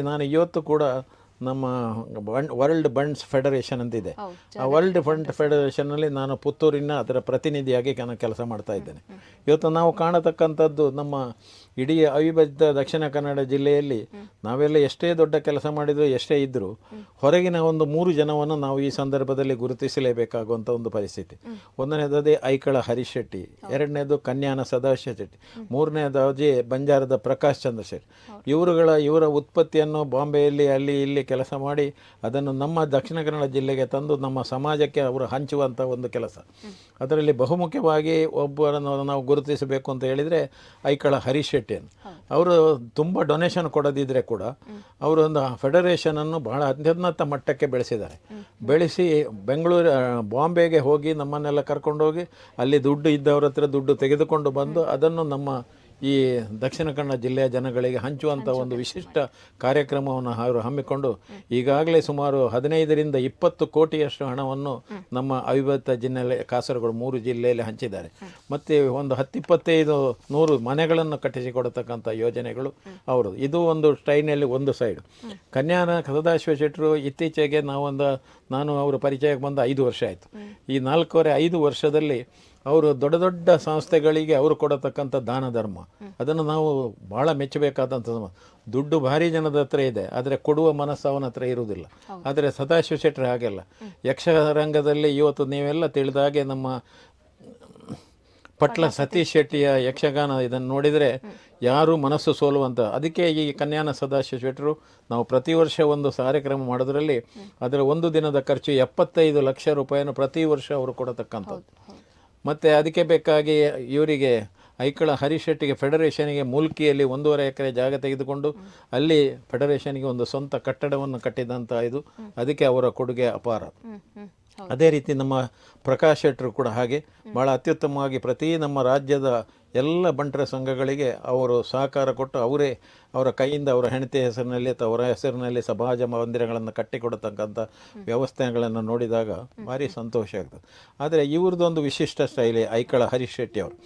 ನಾನು ಇವತ್ತು ಕೂಡ ನಮ್ಮ ಬಂಡ್ ವರ್ಲ್ಡ್ ಬಂಡ್ಸ್ ಫೆಡರೇಷನ್ ಅಂತಿದೆ. ಇದೆ ಆ ವರ್ಲ್ಡ್ ಫಂಡ್ ಫೆಡರೇಷನ್ನಲ್ಲಿ ನಾನು ಪುತ್ತೂರಿನ ಅದರ ಪ್ರತಿನಿಧಿಯಾಗಿ ನಾನು ಕೆಲಸ ಮಾಡ್ತಾ ಇದ್ದೇನೆ. ಇವತ್ತು ನಾವು ಕಾಣತಕ್ಕಂಥದ್ದು ನಮ್ಮ ಇಡೀ ಅವಿಭಜಿತ ದಕ್ಷಿಣ ಕನ್ನಡ ಜಿಲ್ಲೆಯಲ್ಲಿ ನಾವೆಲ್ಲ ಎಷ್ಟೇ ದೊಡ್ಡ ಕೆಲಸ ಮಾಡಿದರೂ ಎಷ್ಟೇ ಇದ್ದರೂ ಹೊರಗಿನ ಒಂದು ಮೂರು ಜನವನ್ನು ನಾವು ಈ ಸಂದರ್ಭದಲ್ಲಿ ಗುರುತಿಸಲೇಬೇಕಾಗುವಂಥ ಒಂದು ಪರಿಸ್ಥಿತಿ. ಒಂದನೇದೇ ಐಕಳ ಹರೀಶ್ ಶೆಟ್ಟಿ ಎರಡನೇದು ಕನ್ಯಾನ ಸದಾಶಿವ ಶೆಟ್ಟಿ ಮೂರನೇದಾಗಿ ಬಂಜಾರದ ಪ್ರಕಾಶ್ ಚಂದ್ರ ಶೆಟ್ಟಿ. ಇವರುಗಳ ಇವರ ಉತ್ಪತ್ತಿಯನ್ನು ಬಾಂಬೆಯಲ್ಲಿ ಅಲ್ಲಿ ಇಲ್ಲಿ ಕೆಲಸ ಮಾಡಿ ಅದನ್ನು ನಮ್ಮ ದಕ್ಷಿಣ ಕನ್ನಡ ಜಿಲ್ಲೆಗೆ ತಂದು ನಮ್ಮ ಸಮಾಜಕ್ಕೆ ಅವರು ಹಂಚುವಂಥ ಒಂದು ಕೆಲಸ. ಅದರಲ್ಲಿ ಬಹುಮುಖ್ಯವಾಗಿ ಒಬ್ಬರನ್ನು ನಾವು ಗುರುತಿಸಬೇಕು ಅಂತ ಹೇಳಿದರೆ ಐಕಳ ಹರೀಶ್ ಶೆಟ್ಟಿ ಅವರು ತುಂಬ ಡೊನೇಷನ್ ಕೊಡದಿದ್ದರೆ ಕೂಡ ಅವರು ಒಂದು ಫೆಡರೇಷನನ್ನು ಬಹಳ ಅತ್ಯುನ್ನತ ಮಟ್ಟಕ್ಕೆ ಬೆಳೆಸಿದ್ದಾರೆ. ಬೆಳೆಸಿ ಬೆಂಗಳೂರು ಬಾಂಬೆಗೆ ಹೋಗಿ ನಮ್ಮನ್ನೆಲ್ಲ ಕರ್ಕೊಂಡೋಗಿ ಅಲ್ಲಿ ದುಡ್ಡು ಇದ್ದವ್ರ ಹತ್ರ ದುಡ್ಡು ತೆಗೆದುಕೊಂಡು ಬಂದು ಅದನ್ನು ನಮ್ಮ ಈ ದಕ್ಷಿಣ ಕನ್ನಡ ಜಿಲ್ಲೆಯ ಜನಗಳಿಗೆ ಹಂಚುವಂಥ ಒಂದು ವಿಶಿಷ್ಟ ಕಾರ್ಯಕ್ರಮವನ್ನು ಅವರು ಹಮ್ಮಿಕೊಂಡು ಈಗಾಗಲೇ ಸುಮಾರು ಹದಿನೈದರಿಂದ ಇಪ್ಪತ್ತು ಕೋಟಿಯಷ್ಟು ಹಣವನ್ನು ನಮ್ಮ ಅವಿಭಕ್ತ ಜಿಲ್ಲೆ ಕಾಸರಗೋಡು ಮೂರು ಜಿಲ್ಲೆಯಲ್ಲಿ ಹಂಚಿದ್ದಾರೆ. ಮತ್ತು ಒಂದು ಹತ್ತಿಪ್ಪತ್ತೈದು ನೂರು ಮನೆಗಳನ್ನು ಕಟ್ಟಿಸಿಕೊಡತಕ್ಕಂಥ ಯೋಜನೆಗಳು ಅವರು. ಇದು ಒಂದು ಸ್ಟೈನಲ್ಲಿ ಒಂದು ಸೈಡ್. ಕನ್ಯಾನ ಸದಾಶಿವ ಶೆಟ್ಟರು ಇತ್ತೀಚೆಗೆ ನಾವೊಂದು ನಾನು ಅವರು ಪರಿಚಯಕ್ಕೆ ಬಂದ ಐದು ವರ್ಷ ಆಯಿತು. ಈ ನಾಲ್ಕೂವರೆ ಐದು ವರ್ಷದಲ್ಲಿ ಅವರು ದೊಡ್ಡ ದೊಡ್ಡ ಸಂಸ್ಥೆಗಳಿಗೆ ಅವರು ಕೊಡತಕ್ಕಂಥ ದಾನ ಧರ್ಮ. ಅದನ್ನು ನಾವು ಭಾಳ ಮೆಚ್ಚಬೇಕಾದಂಥ ದುಡ್ಡು ಭಾರಿ ಜನದ ಹತ್ರ ಇದೆ ಆದರೆ ಕೊಡುವ ಮನಸ್ಸು ಅವನ ಹತ್ರ ಇರುವುದಿಲ್ಲ. ಆದರೆ ಸದಾಶಿವ ಶೆಟ್ಟರು ಹಾಗೆಲ್ಲ. ಯಕ್ಷರಂಗದಲ್ಲಿ ಇವತ್ತು ನೀವೆಲ್ಲ ತಿಳಿದ ಹಾಗೆ ನಮ್ಮ ಪಟ್ಲ ಸತೀಶ್ ಶೆಟ್ಟಿಯ ಯಕ್ಷಗಾನ ಇದನ್ನು ನೋಡಿದರೆ ಯಾರು ಮನಸ್ಸು ಸೋಲುವಂಥ ಅದಕ್ಕೆ ಈ ಕನ್ಯಾನ ಸದಾಶಿವ ಶೆಟ್ಟರು ನಾವು ಪ್ರತಿ ವರ್ಷ ಒಂದು ಕಾರ್ಯಕ್ರಮ ಮಾಡೋದ್ರಲ್ಲಿ ಅದರ ಒಂದು ದಿನದ ಖರ್ಚು ಎಪ್ಪತ್ತೈದು ಲಕ್ಷ ರೂಪಾಯಿಯನ್ನು ಪ್ರತಿ ವರ್ಷ ಅವರು ಕೊಡತಕ್ಕಂಥದ್ದು. ಮತ್ತು ಅದಕ್ಕೆ ಬೇಕಾಗಿ ಇವರಿಗೆ ಐಕಳ ಹರೀಶ್ ಶೆಟ್ಟಿಗೆ ಫೆಡರೇಷನಿಗೆ ಮೂಲ್ಕಿಯಲ್ಲಿ ಒಂದೂವರೆ ಎಕರೆ ಜಾಗ ತೆಗೆದುಕೊಂಡು ಅಲ್ಲಿ ಫೆಡರೇಷನ್ಗೆ ಒಂದು ಸ್ವಂತ ಕಟ್ಟಡವನ್ನು ಕಟ್ಟಿದಂಥ ಇದು. ಅದಕ್ಕೆ ಅವರ ಕೊಡುಗೆ ಅಪಾರ. ಅದೇ ರೀತಿ ನಮ್ಮ ಪ್ರಕಾಶ್ ಶೆಟ್ಟರು ಕೂಡ ಹಾಗೆ. ಭಾಳ ಅತ್ಯುತ್ತಮವಾಗಿ ಪ್ರತಿ ನಮ್ಮ ರಾಜ್ಯದ ಎಲ್ಲ ಬಂಟರ ಸಂಘಗಳಿಗೆ ಅವರು ಸಹಕಾರ ಕೊಟ್ಟು ಅವರೇ ಅವರ ಕೈಯಿಂದ ಅವರ ಹೆಂಡತಿ ಹೆಸರಿನಲ್ಲಿ ಅಥವಾ ಅವರ ಹೆಸರಿನಲ್ಲಿ ಸಮಾಜ ಮಂದಿರಗಳನ್ನು ಕಟ್ಟಿಕೊಡತಕ್ಕಂಥ ವ್ಯವಸ್ಥೆಗಳನ್ನು ನೋಡಿದಾಗ ಭಾರಿ ಸಂತೋಷ ಆಗ್ತದೆ. ಆದರೆ ಇವ್ರದ್ದೊಂದು ವಿಶಿಷ್ಟ ಶೈಲಿ, ಐಕಳ ಹರೀಶ್ ಶೆಟ್ಟಿ ಅವರು.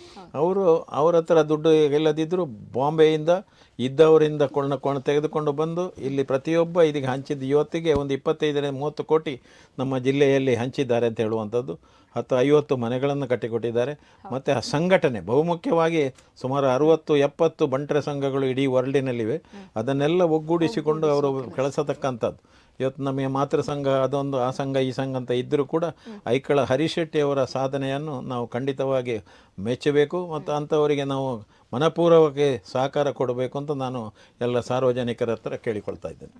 ಅವರು ಅವರ ಹತ್ರ ದುಡ್ಡು ಇಲ್ಲದಿದ್ದರೂ ಬಾಂಬೆಯಿಂದ ಇದ್ದವರಿಂದ ಕೊಣ್ಣ ಕೊಣ್ಣ ತೆಗೆದುಕೊಂಡು ಬಂದು ಇಲ್ಲಿ ಪ್ರತಿಯೊಬ್ಬ ಇದಕ್ಕೆ ಹಂಚಿದ್ದು ಇವತ್ತಿಗೆ ಒಂದು ಇಪ್ಪತ್ತೈದರಿಂದ ಮೂವತ್ತು ಕೋಟಿ ನಮ್ಮ ಜಿಲ್ಲೆಯಲ್ಲಿ ಹಂಚಿದ್ದಾರೆ ಅಂತ ಹೇಳುವಂಥದ್ದು. ಹತ್ತು ಐವತ್ತು ಮನೆಗಳನ್ನು ಕಟ್ಟಿಕೊಟ್ಟಿದ್ದಾರೆ. ಮತ್ತು ಆ ಸಂಘಟನೆ, ಬಹುಮುಖ್ಯವಾಗಿ ಸುಮಾರು ಅರುವತ್ತು, ಎಪ್ಪತ್ತು ಬಂಟರ ಸಂಘಗಳು ಇಡೀ ವರ್ಲ್ಡಿನಲ್ಲಿವೆ. ಅದನ್ನೆಲ್ಲ ಒಗ್ಗೂಡಿಸಿಕೊಂಡು ಅವರು ಕೆಲಸತಕ್ಕಂಥದ್ದು. ಇವತ್ತು ನಮಗೆ ಮಾತೃ ಸಂಘ, ಅದೊಂದು, ಆ ಸಂಘ, ಈ ಸಂಘ ಅಂತ ಇದ್ದರೂ ಕೂಡ ಐಕಳ ಹರಿಶೆಟ್ಟಿಯವರ ಸಾಧನೆಯನ್ನು ನಾವು ಖಂಡಿತವಾಗಿ ಮೆಚ್ಚಬೇಕು. ಮತ್ತು ಅಂಥವರಿಗೆ ನಾವು ಮನಪೂರ್ವಕವಾಗಿ ಸಹಕಾರ ಕೊಡಬೇಕು ಅಂತ ನಾನು ಎಲ್ಲ ಸಾರ್ವಜನಿಕರ ಹತ್ರ ಕೇಳಿಕೊಳ್ತಾ ಇದ್ದೇನೆ.